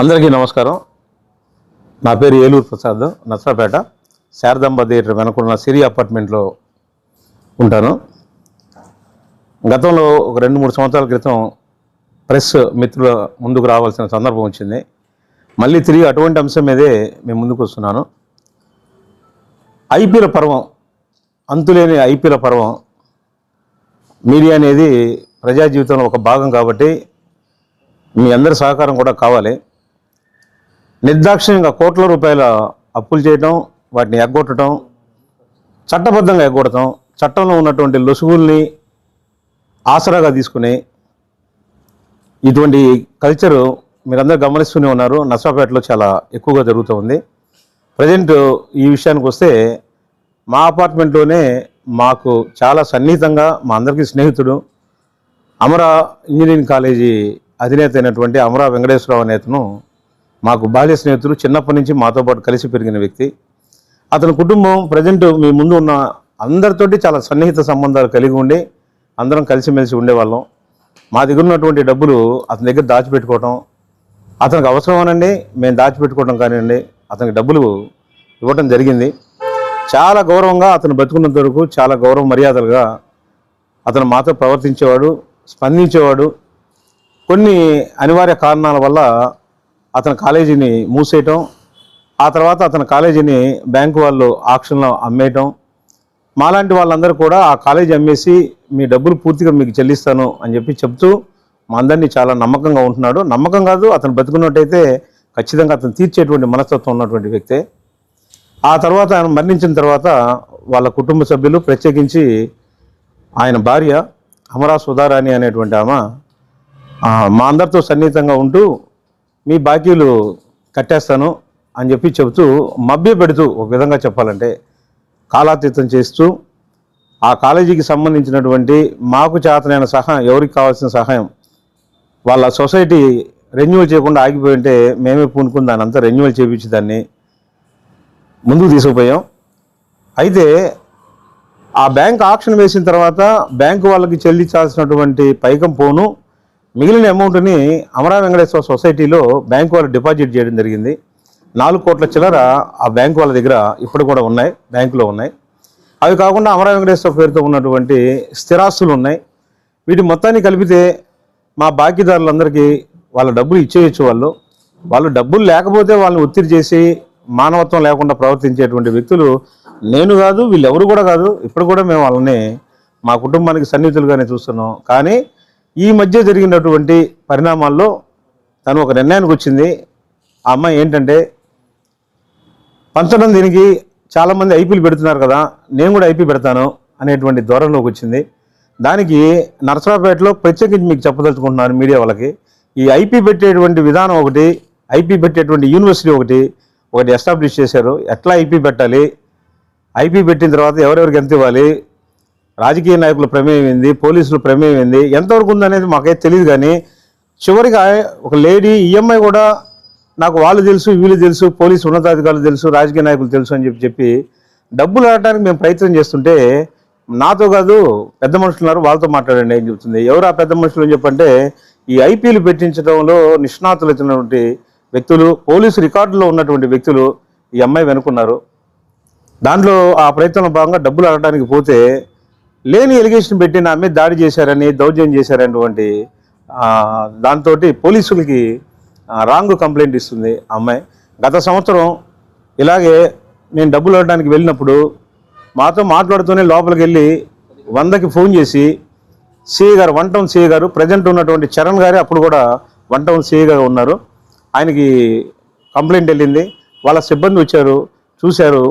అందరికీ నమస్కారం. నా పేరు ఏలూరు ప్రసాద్ నర్సరాపేట శారదాంబ థియేటర్ వెనకున్న సిరి అపార్ట్మెంట్లో ఉంటాను. గతంలో ఒక రెండు మూడు సంవత్సరాల క్రితం ప్రెస్ మిత్రుల ముందుకు రావాల్సిన సందర్భం వచ్చింది. మళ్ళీ తిరిగి అటువంటి అంశం మీదే మేము ముందుకు వస్తున్నాను. ఐపీఎల్ పర్వం అంతులేని ఐపీఎల్ పర్వం మీడియా అనేది ప్రజా జీవితంలో ఒక భాగం కాబట్టి మీ అందరి సహకారం కూడా కావాలి. నిర్దాక్షిణ్యంగా కోట్ల రూపాయల అప్పులు చేయటం వాటిని ఎగ్గొట్టడం చట్టబద్ధంగా ఎగ్గొడటం చట్టంలో ఉన్నటువంటి లొసుగుల్ని ఆసరాగా తీసుకుని ఇటువంటి కల్చరు మీరందరూ గమనిస్తూనే ఉన్నారు. నర్సాపేటలో చాలా ఎక్కువగా జరుగుతూ ఉంది. ప్రజెంట్ ఈ విషయానికి వస్తే మా అపార్ట్మెంట్లోనే మాకు చాలా సన్నిహితంగా మా అందరికీ స్నేహితుడు అమరా ఇంజనీరింగ్ కాలేజీ అధినేత అయినటువంటి అమరా వెంకటేశ్వరరావు అనే అతను మాకు బాల్య స్నేహితుడు చిన్నప్పటి నుంచి మాతో పాటు కలిసి పెరిగిన వ్యక్తి. అతని కుటుంబం ప్రజెంట్ మీ ముందు ఉన్న అందరితోటి చాలా సన్నిహిత సంబంధాలు కలిగి ఉండి అందరం కలిసిమెలిసి ఉండేవాళ్ళం. మా దగ్గర ఉన్నటువంటి డబ్బులు అతని దగ్గర దాచిపెట్టుకోవటం అతనికి అవసరమేనండి మేము దాచిపెట్టుకోవడం కానివ్వండి అతనికి డబ్బులు ఇవ్వటం జరిగింది. చాలా గౌరవంగా అతను బతుకున్నంత వరకు చాలా గౌరవ మర్యాదలుగా అతను మాతో ప్రవర్తించేవాడు స్పందించేవాడు. కొన్ని అనివార్య కారణాల వల్ల అతని కాలేజీని మూసేయటం ఆ తర్వాత అతని కాలేజీని బ్యాంకు వాళ్ళు ఆక్షన్లో అమ్మేయటం. మాలాంటి వాళ్ళందరూ కూడా ఆ కాలేజీ అమ్మేసి మీ డబ్బులు పూర్తిగా మీకు చెల్లిస్తాను అని చెప్పి చెప్తూ మా అందరినీ చాలా నమ్మకంగా ఉంటున్నాడు. నమ్మకం కాదు అతను బతుకున్నట్టయితే ఖచ్చితంగా అతను తీర్చేటువంటి మనస్తత్వం ఉన్నటువంటి వ్యక్తే. ఆ తర్వాత ఆయన మరణించిన తర్వాత వాళ్ళ కుటుంబ సభ్యులు ప్రత్యేకించి ఆయన భార్య అమరా సుధారాణి అనేటువంటి ఆమె మా అందరితో సన్నిహితంగా ఉంటూ మీ బాకీలు కట్టేస్తాను అని చెప్పి చెబుతూ మభ్య పెడుతూ ఒక విధంగా చెప్పాలంటే కాలాతీతం చేస్తూ ఆ కాలేజీకి సంబంధించినటువంటి మాకు చేతనైన సహాయం ఎవరికి కావాల్సిన సహాయం వాళ్ళ సొసైటీ రెన్యువల్ చేయకుండా ఆగిపోయి ఉంటే మేమే పూనుకుని దాని అంతా రెన్యువల్ చేయించి దాన్ని ముందుకు తీసుకుపోయాం. అయితే ఆ బ్యాంక్ ఆక్షన్ వేసిన తర్వాత బ్యాంకు వాళ్ళకి చెల్లించాల్సినటువంటి పైకం పోను. మిగిలిన అమౌంట్ని అమరా వెంకటేశ్వర సొసైటీలో బ్యాంకు వాళ్ళు డిపాజిట్ చేయడం జరిగింది. నాలుగు కోట్ల చిల్లర ఆ బ్యాంకు వాళ్ళ దగ్గర ఇప్పుడు కూడా ఉన్నాయి బ్యాంకులో ఉన్నాయి. అవి కాకుండా అమరా వెంకటేశ్వర పేరుతో ఉన్నటువంటి స్థిరాస్తులు ఉన్నాయి. వీటి మొత్తాన్ని కలిపితే మా బాకీదారులందరికీ వాళ్ళ డబ్బులు ఇచ్చేయచ్చు వాళ్ళు. వాళ్ళు డబ్బులు లేకపోతే వాళ్ళని ఒత్తిడి చేసి మానవత్వం లేకుండా ప్రవర్తించేటువంటి వ్యక్తులు నేను కాదు వీళ్ళెవరు కూడా కాదు. ఇప్పుడు కూడా మేము వాళ్ళని మా కుటుంబానికి సన్నిహితులుగానే చూస్తున్నాం. కానీ ఈ మధ్య జరిగినటువంటి పరిణామాల్లో తను ఒక నిర్ణయానికి వచ్చింది. ఆ అమ్మాయి ఏంటంటే పంచడం దీనికి చాలామంది ఐపీలు పెడుతున్నారు కదా నేను కూడా ఐపీ పెడతాను అనేటువంటి ధోరణిలోకి వచ్చింది. దానికి నర్సరాపేటలో ప్రత్యేకించి మీకు చెప్పదలుచుకుంటున్నాను మీడియా వాళ్ళకి ఈ ఐపీ పెట్టేటువంటి విధానం ఒకటి ఐపీ పెట్టేటువంటి యూనివర్సిటీ ఒకటి ఒకటి ఎస్టాబ్లిష్ చేశారు. ఎట్లా ఐపీ పెట్టాలి? ఐపీ పెట్టిన తర్వాత ఎవరెవరికి ఎంత ఇవ్వాలి? రాజకీయ నాయకుల ప్రమేయం ఏంది? పోలీసుల ప్రమేయం ఏంది? ఎంతవరకు ఉందనేది మాకైతే తెలియదు కానీ చివరిగా ఒక లేడీ ఈఎంఐ కూడా నాకు వాళ్ళు తెలుసు వీళ్ళు తెలుసు పోలీసు ఉన్నతాధికారులు తెలుసు రాజకీయ నాయకులు తెలుసు అని చెప్పి చెప్పి డబ్బులు ఆడటానికి మేము ప్రయత్నం చేస్తుంటే నాతో కాదు పెద్ద మనుషులు ఉన్నారు వాళ్ళతో మాట్లాడండి అని చెప్తుంది. ఎవరు ఆ పెద్ద మనుషులు అని చెప్పంటే ఈ ఐపీఎల్ పెట్టించడంలో నిష్ణాతులైనటువంటి వ్యక్తులు పోలీసు రికార్డులో ఉన్నటువంటి వ్యక్తులు ఈ అమ్మాయి వెనుకున్నారు. దాంట్లో ఆ ప్రయత్నంలో భాగంగా డబ్బులు అడగడానికి పోతే లేని ఎలిగేషన్ పెట్టి నా మీద దాడి చేశారని దౌర్జన్యం చేశారనేటువంటి దాంతో పోలీసులకి రాంగ్ కంప్లైంట్ ఇస్తుంది ఆ అమ్మాయి. గత సంవత్సరం ఇలాగే నేను డబ్బులు అడడానికి వెళ్ళినప్పుడు మాతో మాట్లాడుతూనే లోపలికి వెళ్ళి వందకి ఫోన్ చేసి సిఏ గారు వన్ టౌన్ సిఏ గారు ప్రజెంట్ ఉన్నటువంటి చరణ్ గారే అప్పుడు కూడా వన్ టౌన్ సిఏ గారు ఉన్నారు. ఆయనకి కంప్లైంట్ వెళ్ళింది. వాళ్ళ సిబ్బంది వచ్చారు చూశారు.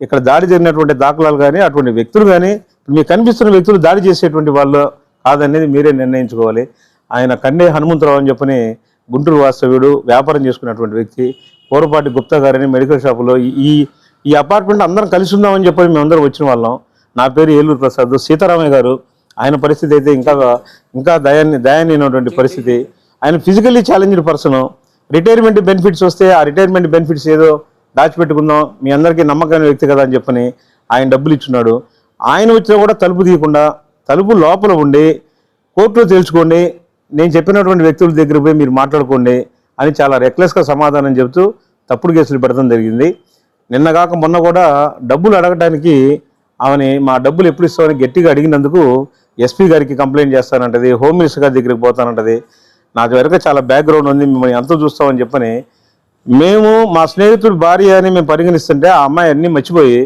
ఇక్కడ దాడి జరిగినటువంటి దాఖలాలు కానీ అటువంటి వ్యక్తులు కానీ మీకు కనిపిస్తున్న వ్యక్తులు దాడి చేసేటువంటి వాళ్ళు కాదనేది మీరే నిర్ణయించుకోవాలి. ఆయన కన్నే హనుమంతరావు అని చెప్పని గుంటూరు వాస్తవ్యుడు వ్యాపారం చేసుకున్నటువంటి వ్యక్తి పూర్వపాటి గుప్తా గారిని మెడికల్ షాపులో ఈ- ఈ అపార్ట్మెంట్ అందరం కలిసి ఉందామని చెప్పి మేమందరం వచ్చిన వాళ్ళం. నా పేరు ఏలూరు ప్రసాద్. సీతారామయ్య గారు ఆయన పరిస్థితి అయితే ఇంకా ఇంకా దయాన్ని దయానీయమైనటువంటి పరిస్థితి. ఆయన physically challenged person retirement benefits వస్తే ఆ రిటైర్మెంట్ బెనిఫిట్స్ ఏదో దాచిపెట్టుకుందాం. మీ అందరికీ నమ్మకమైన వ్యక్తి కదా అని చెప్పని ఆయన డబ్బులు ఇచ్చున్నాడు. ఆయన వచ్చినా కూడా తలుపు తీయకుండా తలుపు లోపల ఉండి కోర్టులో తెలుసుకోండి నేను చెప్పినటువంటి వ్యక్తుల దగ్గర పోయి మీరు మాట్లాడుకోండి అని చాలా రెక్లెస్గా సమాధానం చెబుతూ తప్పుడు కేసులు పెడతాం జరిగింది. నిన్న కాక మొన్న కూడా డబ్బులు అడగడానికి ఆమెని మా డబ్బులు ఎప్పుడు ఇస్తామని గట్టిగా అడిగినందుకు ఎస్పీ గారికి కంప్లైంట్ చేస్తానంటది హోమ్ మినిస్టర్ గారి దగ్గరికి పోతానంటది. నాకు వెనక చాలా బ్యాక్గ్రౌండ్ ఉంది మిమ్మల్ని ఎంత చూస్తామని చెప్పని మేము మా స్నేహితుడు భార్య అని మేము పరిగణిస్తుంటే ఆ అమ్మాయి అన్నీ మర్చిపోయి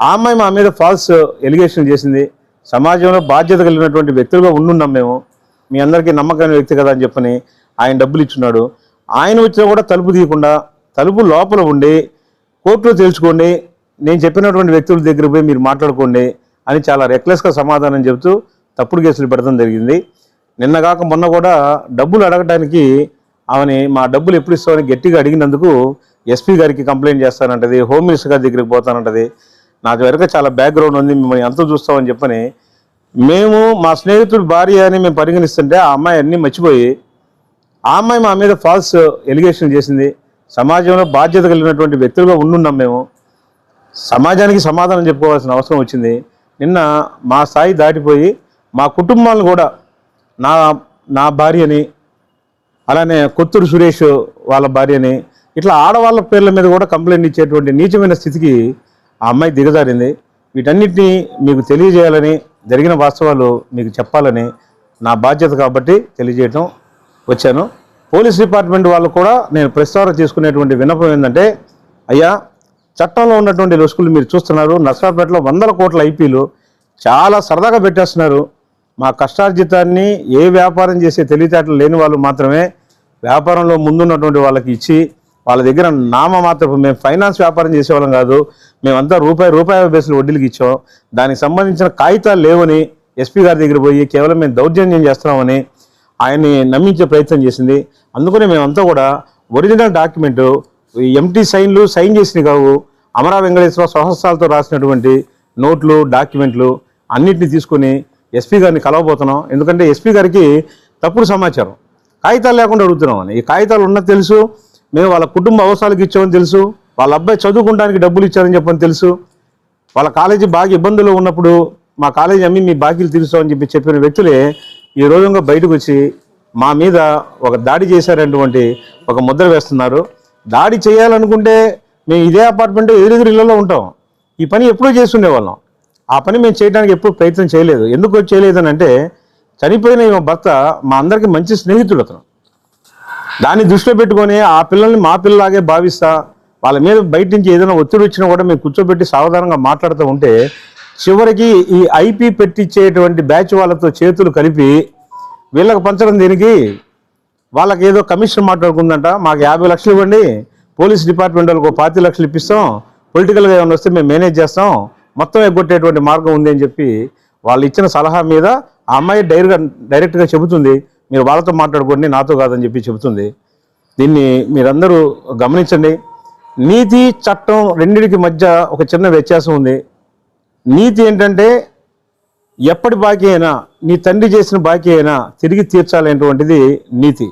ఆ అమ్మాయి మా మీద ఫాల్స్ ఎలిగేషన్ చేసింది. సమాజంలో బాధ్యత కలిగినటువంటి వ్యక్తులుగా ఉండున్నాం మేము. మీ అందరికీ నమ్మకమైన వ్యక్తి కదా అని చెప్పని ఆయన డబ్బులు ఇచ్చున్నాడు. ఆయన వచ్చినా కూడా తలుపు తీయకుండా తలుపు లోపల ఉండి కోర్టులో తెలుసుకోండి నేను చెప్పినటువంటి వ్యక్తుల దగ్గర పోయి మీరు మాట్లాడుకోండి అని చాలా రెక్లెస్గా సమాధానం చెబుతూ తప్పుడు కేసులు పెడతాం జరిగింది. నిన్న కాక మొన్న కూడా డబ్బులు అడగడానికి ఆమెని మా డబ్బులు ఎప్పుడు ఇస్తామని గట్టిగా అడిగినందుకు ఎస్పీ గారికి కంప్లైంట్ చేస్తానంటది హోమ్ మినిస్టర్ గారి దగ్గరికి పోతానంటది. నాకు వెనక చాలా బ్యాక్గ్రౌండ్ ఉంది మిమ్మల్ని ఎంత చూస్తామని చెప్పని మేము మా స్నేహితుడు భార్య అని మేము పరిగణిస్తుంటే ఆ అమ్మాయి అన్నీ మర్చిపోయి ఆ అమ్మాయి మా మీద ఫాల్స్ ఎలిగేషన్ చేసింది. సమాజంలో బాధ్యత కలిగినటువంటి వ్యక్తులుగా ఉండున్నాం మేము. సమాజానికి సమాధానం చెప్పుకోవాల్సిన అవసరం వచ్చింది. నిన్న మా స్థాయి దాటిపోయి మా కుటుంబాలను కూడా నా నా భార్యని అలానే కొత్తూరు సురేష్ వాళ్ళ భార్యని ఇట్లా ఆడవాళ్ళ పేర్ల మీద కూడా కంప్లైంట్ ఇచ్చేటువంటి నీచమైన స్థితికి ఆ అమ్మాయి దిగజారింది. వీటన్నిటినీ మీకు తెలియజేయాలని జరిగిన వాస్తవాలు మీకు చెప్పాలని నా బాధ్యత కాబట్టి తెలియజేయటం వచ్చాను. పోలీస్ డిపార్ట్మెంట్ వాళ్ళు కూడా నేను ప్రస్తావన చేసుకునేటువంటి విన్నపం ఏంటంటే అయ్యా చట్టంలో ఉన్నటువంటి లొసుకులు మీరు చూస్తున్నారు. నర్సాపేటలో వందల కోట్ల ఐపీలు చాలా సరదాగా పెట్టేస్తున్నారు. మా కష్టార్జితాన్ని ఏ వ్యాపారం చేసే తెలివితేటలు లేని వాళ్ళు మాత్రమే వ్యాపారంలో ముందున్నటువంటి వాళ్ళకి ఇచ్చి వాళ్ళ దగ్గర నామ మాత్రం మేము ఫైనాన్స్ వ్యాపారం చేసేవాళ్ళం కాదు. మేమంతా రూపాయి రూపాయి బేస్లో వడ్డీలకి ఇచ్చాం. దానికి సంబంధించిన కాగితాలు లేవని ఎస్పీ గారి దగ్గర పోయి కేవలం మేము దౌర్జన్యం చేస్తున్నామని ఆయన్ని నమ్మించే ప్రయత్నం చేసింది. అందుకనే మేమంతా కూడా ఒరిజినల్ డాక్యుమెంటు ఎంటీ సైన్లు సైన్ చేసినవి కావు అమరా వెంకటేశ్వర స్వహస్తాలతో రాసినటువంటి నోట్లు డాక్యుమెంట్లు అన్నింటినీ తీసుకొని ఎస్పీ గారిని కలవబోతున్నాం. ఎందుకంటే ఎస్పీ గారికి తప్పుడు సమాచారం. కాగితాలు లేకుండా అడుగుతున్నామని ఈ కాగితాలు ఉన్నది తెలుసు. మేము వాళ్ళ కుటుంబ అవసరాలకు ఇచ్చామని తెలుసు. వాళ్ళ అబ్బాయి చదువుకోవడానికి డబ్బులు ఇచ్చారని చెప్పని తెలుసు. వాళ్ళ కాలేజీ బాగా ఇబ్బందులు ఉన్నప్పుడు మా కాలేజీ అమ్మి మీ బాకీలు తీరుస్తామని చెప్పి చెప్పిన వ్యక్తులే ఈ రోజుగా బయటకు వచ్చి మా మీద ఒక దాడి చేశారటువంటి ఒక ముద్ర వేస్తున్నారు. దాడి చేయాలనుకుంటే మేము ఇదే అపార్ట్మెంట్ ఎదురెదురు ఇళ్ళలో ఉంటాం. ఈ పని ఎప్పుడూ చేస్తుండేవాళ్ళం. ఆ పని మేము చేయడానికి ఎప్పుడు ప్రయత్నం చేయలేదు. ఎందుకు చేయలేదు అంటే చనిపోయిన ఈమె భర్త మా అందరికీ మంచి స్నేహితుడు అతను. దాన్ని దృష్టిలో పెట్టుకొని ఆ పిల్లల్ని మా పిల్లలాగే భావిస్తా వాళ్ళ మీద బయట నుంచి ఏదైనా ఒత్తిడి వచ్చినా కూడా మేము కూర్చోబెట్టి సావధానంగా మాట్లాడుతూ ఉంటే చివరికి ఈ ఐపీ పెట్టించేటువంటి బ్యాచ్ వాళ్ళతో చేతులు కలిపి వీళ్ళకి పంచడం దీనికి. వాళ్ళకి ఏదో కమిషన్ మాట్లాడుకుందంట మాకు యాభై లక్షలు ఇవ్వండి పోలీస్ డిపార్ట్మెంట్ వాళ్ళకి ఒక పాతి లక్షలు ఇప్పిస్తాం పొలిటికల్గా ఏమైనా వస్తే మేము మేనేజ్ చేస్తాం మొత్తం ఎగ్గొట్టేటువంటి మార్గం ఉంది అని చెప్పి వాళ్ళు ఇచ్చిన సలహా మీద ఆ అమ్మాయి డైరెక్ట్గా డైరెక్ట్గా చెబుతుంది మీరు వాళ్ళతో మాట్లాడుకోండి నాతో కాదని చెప్పి చెబుతుంది. దీన్ని మీరందరూ గమనించండి. నీతి చట్టం రెండింటికి మధ్య ఒక చిన్న వ్యత్యాసం ఉంది. నీతి ఏంటంటే ఎప్పటి బాకీ అయినా నీ తండ్రి చేసిన బాకీ అయినా తిరిగి తీర్చాలనేటువంటిది నీతి.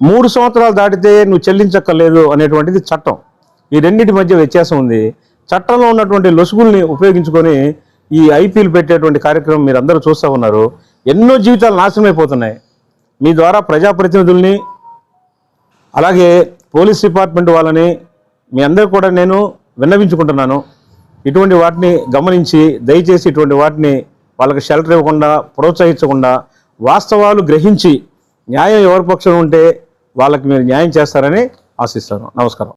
మూడు సంవత్సరాలు దాటితే నువ్వు చెల్లించక్కర్లేదు అనేటువంటిది చట్టం. ఈ రెండింటి మధ్య వ్యత్యాసం ఉంది. చట్టంలో ఉన్నటువంటి లొసుగుల్ని ఉపయోగించుకొని ఈ ఐపీఎల్ పెట్టేటువంటి కార్యక్రమం మీరు అందరూ చూస్తూ ఉన్నారు. ఎన్నో జీవితాలు నాశనం అయిపోతున్నాయి మీ ద్వారా ప్రజాప్రతినిధుల్ని అలాగే పోలీస్ డిపార్ట్మెంట్ వాళ్ళని మీ అందరూ కూడా నేను విన్నవించుకుంటున్నాను. ఇటువంటి వాటిని గమనించి దయచేసి ఇటువంటి వాటిని వాళ్ళకి షెల్టర్ ఇవ్వకుండా ప్రోత్సహించకుండా వాస్తవాలు గ్రహించి న్యాయం ఎవరి పక్షం ఉంటే వాళ్ళకి మీరు న్యాయం చేస్తారని ఆశిస్తాను. నమస్కారం.